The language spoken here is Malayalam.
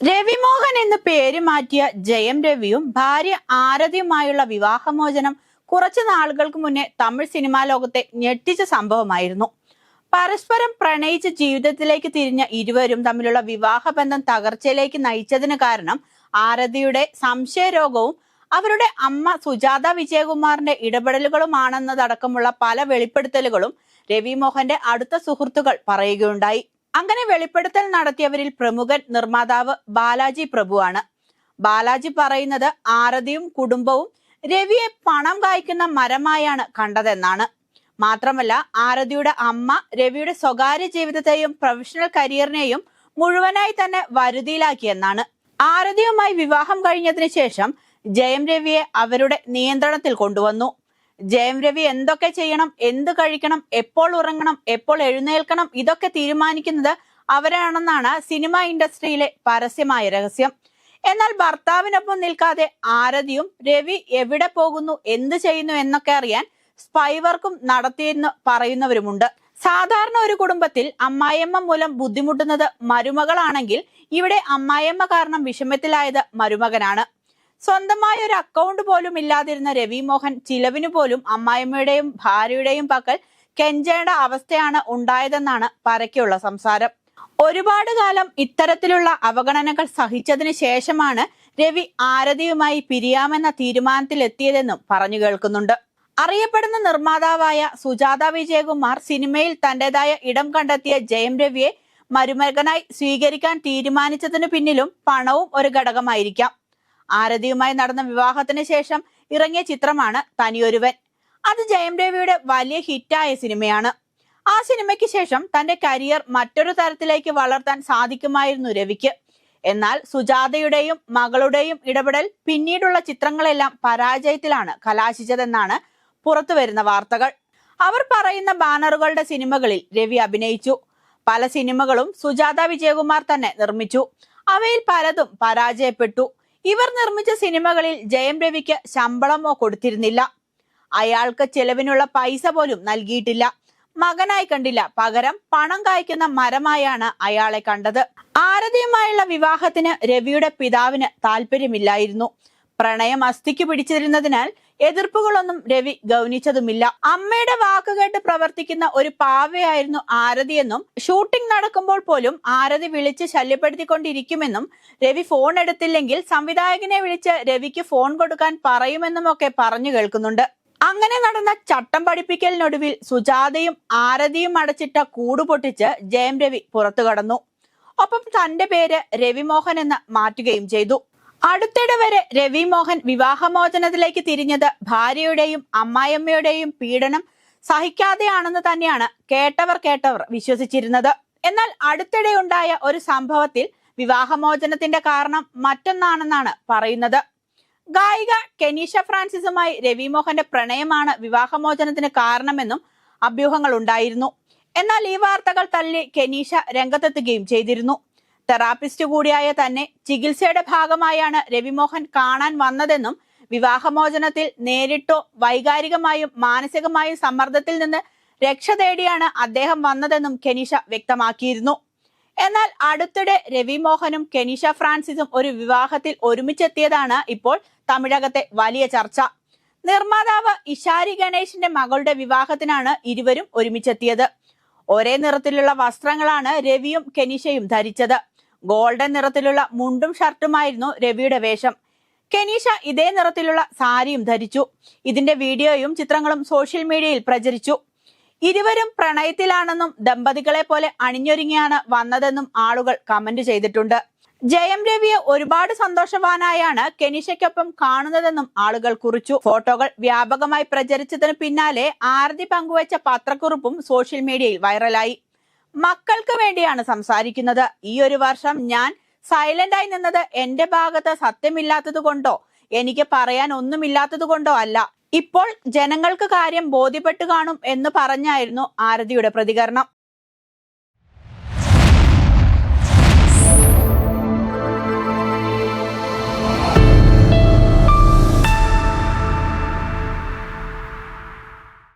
രവിമോഹൻ എന്ന് പേര് മാറ്റിയ ജയം രവിയും ഭാര്യ ആരതിയുമായുള്ള വിവാഹമോചനം കുറച്ചു നാളുകൾക്ക് മുന്നേ തമിഴ് സിനിമാ ലോകത്തെ ഞെട്ടിച്ച സംഭവമായിരുന്നു. പരസ്പരം പ്രണയിച്ച് ജീവിതത്തിലേക്ക് തിരിഞ്ഞ ഇരുവരും തമ്മിലുള്ള വിവാഹബന്ധം തകർച്ചയിലേക്ക് നയിച്ചതിന് കാരണം ആരതിയുടെ സംശയരോഗവും അവരുടെ അമ്മ സുജാത വിജയകുമാറിന്റെ ഇടപെടലുകളുമാണെന്നതടക്കമുള്ള പല വെളിപ്പെടുത്തലുകളും രവിമോഹന്റെ അടുത്ത സുഹൃത്തുക്കൾ പറയുകയുണ്ടായി. അങ്ങനെ വെളിപ്പെടുത്തൽ നടത്തിയവരിൽ പ്രമുഖൻ നിർമ്മാതാവ് ബാലാജി പ്രഭുവാണ്. ബാലാജി പറയുന്നത് ആരതിയും കുടുംബവും രവിയെ പണം കായ്ക്കുന്ന മരമായാണ് കണ്ടതെന്നാണ്. മാത്രമല്ല ആരതിയുടെ അമ്മ രവിയുടെ സ്വകാര്യ ജീവിതത്തെയും പ്രൊഫഷണൽ കരിയറിനെയും മുഴുവനായി തന്നെ വരുതിയിലാക്കിയെന്നാണ്. ആരതിയുമായി വിവാഹം കഴിഞ്ഞതിന് ശേഷം ജയം രവിയെ അവരുടെ നിയന്ത്രണത്തിൽ കൊണ്ടുവന്നു. ജയം രവി എന്തൊക്കെ ചെയ്യണം? എന്ത് കഴിക്കണം? എപ്പോൾ ഉറങ്ങണം? എപ്പോൾ എഴുന്നേൽക്കണം? ഇതൊക്കെ തീരുമാനിക്കുന്നത് അവരാണെന്നാണ് സിനിമ ഇൻഡസ്ട്രിയിലെ പരസ്യമായ രഹസ്യം. എന്നാൽ ഭർത്താവിനൊപ്പം നിൽക്കാതെ ആരതിയും രവി എവിടെ പോകുന്നു? എന്ത് ചെയ്യുന്നു? എന്നൊക്കെ അറിയാൻ സ്പൈവർക്കും നടത്തിയെന്ന് പറയുന്നവരുമുണ്ട്. സാധാരണ ഒരു കുടുംബത്തിൽ അമ്മായിയമ്മ മൂലം ബുദ്ധിമുട്ടുന്നത് മരുമകളാണെങ്കിൽ ഇവിടെ അമ്മായിയമ്മ കാരണം വിഷമത്തിലായത് മരുമകനാണ്. സ്വന്തമായ ഒരു അക്കൗണ്ട് പോലും ഇല്ലാതിരുന്ന രവി മോഹൻ ചിലവിനു പോലും അമ്മായിമ്മയുടെയും ഭാര്യയുടെയും പക്കൽ കെഞ്ചേണ്ട അവസ്ഥയാണ് ഉണ്ടായതെന്നാണ് പരക്കെയുള്ള സംസാരം. ഒരുപാട് കാലം ഇത്തരത്തിലുള്ള അവഗണനകൾ സഹിച്ചതിന് ശേഷമാണ് രവി ആരതിയുമായി പിരിയാമെന്ന തീരുമാനത്തിലെത്തിയതെന്നും പറഞ്ഞു കേൾക്കുന്നുണ്ട്. അറിയപ്പെടുന്ന നിർമ്മാതാവായ സുജാത വിജയകുമാർ സിനിമയിൽ തന്റേതായ ഇടം കണ്ടെത്തിയ ജയം രവിയെ മരുമകനായി സ്വീകരിക്കാൻ തീരുമാനിച്ചതിനു പിന്നിലും പണവും ഒരു ഘടകമായിരിക്കാം. ആരതിയുമായി നടന്ന വിവാഹത്തിന് ശേഷം ഇറങ്ങിയ ചിത്രമാണ് തനിയൊരുവൻ. അത് ജയം രവിയുടെ വലിയ ഹിറ്റായ സിനിമയാണ്. ആ സിനിമയ്ക്ക് ശേഷം തന്റെ കരിയർ മറ്റൊരു തരത്തിലേക്ക് വളർത്താൻ സാധിക്കുമായിരുന്നു രവിക്ക്. എന്നാൽ സുജാതയുടെയും മകളുടെയും ഇടപെടൽ പിന്നീടുള്ള ചിത്രങ്ങളെല്ലാം പരാജയത്തിലാണ് കലാശിച്ചതെന്നാണ് പുറത്തു വരുന്ന വാർത്തകൾ. അവർ പറയുന്ന ബാനറുകളുടെ സിനിമകളിൽ രവി അഭിനയിച്ചു. പല സിനിമകളും സുജാത വിജയകുമാർ തന്നെ നിർമ്മിച്ചു. അവയിൽ പലതും പരാജയപ്പെട്ടു. ഇവർ നിർമ്മിച്ച സിനിമകളിൽ ജയം രവിക്ക് ശമ്പളമോ കൊടുത്തിരുന്നില്ല. അയാൾക്ക് ചെലവിനുള്ള പൈസ പോലും നൽകിയിട്ടില്ല. മകനായി കണ്ടില്ല. പകരം പണം കായ്ക്കുന്ന മരമായാണ് അയാളെ കണ്ടത്. ആരതിയുമായുള്ള വിവാഹത്തിന് രവിയുടെ പിതാവിന് താല്പര്യമില്ലായിരുന്നു പ്രണയം അസ്ഥിക്ക് പിടിച്ചിരുന്നതിനാൽ എതിർപ്പുകളൊന്നും രവി ഗൗനിച്ചതുമില്ല. അമ്മയുടെ വാക്കുകേട്ട് പ്രവർത്തിക്കുന്ന ഒരു പാവയായിരുന്നു ആരതിയെന്നും ഷൂട്ടിംഗ് നടക്കുമ്പോൾ പോലും ആരതി വിളിച്ച് ശല്യപ്പെടുത്തിക്കൊണ്ടിരിക്കുമെന്നും രവി ഫോൺ എടുത്തില്ലെങ്കിൽ സംവിധായകനെ വിളിച്ച് രവിക്ക് ഫോൺ കൊടുക്കാൻ പറയുമെന്നും ഒക്കെ പറഞ്ഞു കേൾക്കുന്നുണ്ട്. അങ്ങനെ നടന്ന ചട്ടം പഠിപ്പിക്കലിനൊടുവിൽ സുജാതയും ആരതിയും അടച്ചിട്ട കൂട് പൊട്ടിച്ച് ജയം രവി പുറത്തു കടന്നു. ഒപ്പം തന്റെ പേര് രവിമോഹൻ എന്ന് മാറ്റുകയും ചെയ്തു. അടുത്തിടെ വരെ രവി മോഹൻ വിവാഹമോചനത്തിലേക്ക് തിരിഞ്ഞത് ഭാര്യയുടെയും അമ്മായിയമ്മയുടെയും പീഡനം സഹിക്കാതെയാണെന്ന് തന്നെയാണ് കേട്ടവർ കേട്ടവർ വിശ്വസിച്ചിരുന്നത്. എന്നാൽ അടുത്തിടെ ഉണ്ടായ ഒരു സംഭവത്തിൽ വിവാഹമോചനത്തിന്റെ കാരണം മറ്റൊന്നാണെന്നാണ് പറയുന്നത്. ഗായിക കെനീഷ ഫ്രാൻസിസുമായി രവി മോഹന്റെ പ്രണയമാണ് വിവാഹമോചനത്തിന് കാരണമെന്നും അഭ്യൂഹങ്ങൾ ഉണ്ടായിരുന്നു എന്നാൽ ഈ വാർത്തകൾ തള്ളി കെനീഷ രംഗത്തെത്തുകയും ചെയ്തിരുന്നു. തെറാപ്പിസ്റ്റ് കൂടിയായ തന്നെ ചികിത്സയുടെ ഭാഗമായാണ് രവിമോഹൻ കാണാൻ വന്നതെന്നും വിവാഹമോചനത്തിൽ നേരിട്ടോ വൈകാരികമായും മാനസികമായും സമ്മർദ്ദത്തിൽ നിന്ന് രക്ഷ തേടിയാണ് അദ്ദേഹം വന്നതെന്നും കെനീഷ വ്യക്തമാക്കിയിരുന്നു. എന്നാൽ അടുത്തിടെ രവിമോഹനും കെനീഷ ഫ്രാൻസിസും ഒരു വിവാഹത്തിൽ ഒരുമിച്ചെത്തിയതാണ് ഇപ്പോൾ തമിഴകത്തെ വലിയ ചർച്ച. നിർമ്മാതാവ് ഇഷാരി ഗണേഷിന്റെ മകളുടെ വിവാഹത്തിനാണ് ഇരുവരും ഒരുമിച്ചെത്തിയത്. ഒരേ നിറത്തിലുള്ള വസ്ത്രങ്ങളാണ് രവിയും കെനീഷയും ധരിച്ചത്. ഗോൾഡൻ നിറത്തിലുള്ള മുണ്ടും ഷർട്ടുമായിരുന്നു രവിയുടെ വേഷം. കെനീഷ ഇതേ നിറത്തിലുള്ള സാരിയും ധരിച്ചു. ഇതിന്റെ വീഡിയോയും ചിത്രങ്ങളും സോഷ്യൽ മീഡിയയിൽ പ്രചരിച്ചു. ഇരുവരും പ്രണയത്തിലാണെന്നും ദമ്പതികളെ പോലെ അണിഞ്ഞൊരുങ്ങിയാണ് വന്നതെന്നും ആളുകൾ കമന്റ് ചെയ്തിട്ടുണ്ട്. ജയം രവിയെ ഒരുപാട് സന്തോഷവാനായാണ് കെനിഷയ്ക്കൊപ്പം കാണുന്നതെന്നും ആളുകൾ കുറിച്ചു. ഫോട്ടോകൾ വ്യാപകമായി പ്രചരിച്ചതിന് പിന്നാലെ ആരതി പങ്കുവച്ച പത്രക്കുറിപ്പും സോഷ്യൽ മീഡിയയിൽ വൈറലായി. മക്കൾക്ക് വേണ്ടിയാണ് സംസാരിക്കുന്നത്. ഈ ഒരു വർഷം ഞാൻ സൈലന്റ് ആയി നിന്നത് എന്റെ ഭാഗത്ത് സത്യമില്ലാത്തത് കൊണ്ടോ എനിക്ക് പറയാൻ ഒന്നുമില്ലാത്തത് കൊണ്ടോ അല്ല. ഇപ്പോൾ ജനങ്ങൾക്ക് കാര്യം ബോധ്യപ്പെട്ടു കാണും എന്ന് പറഞ്ഞായിരുന്നു ആരതിയുടെ പ്രതികരണം.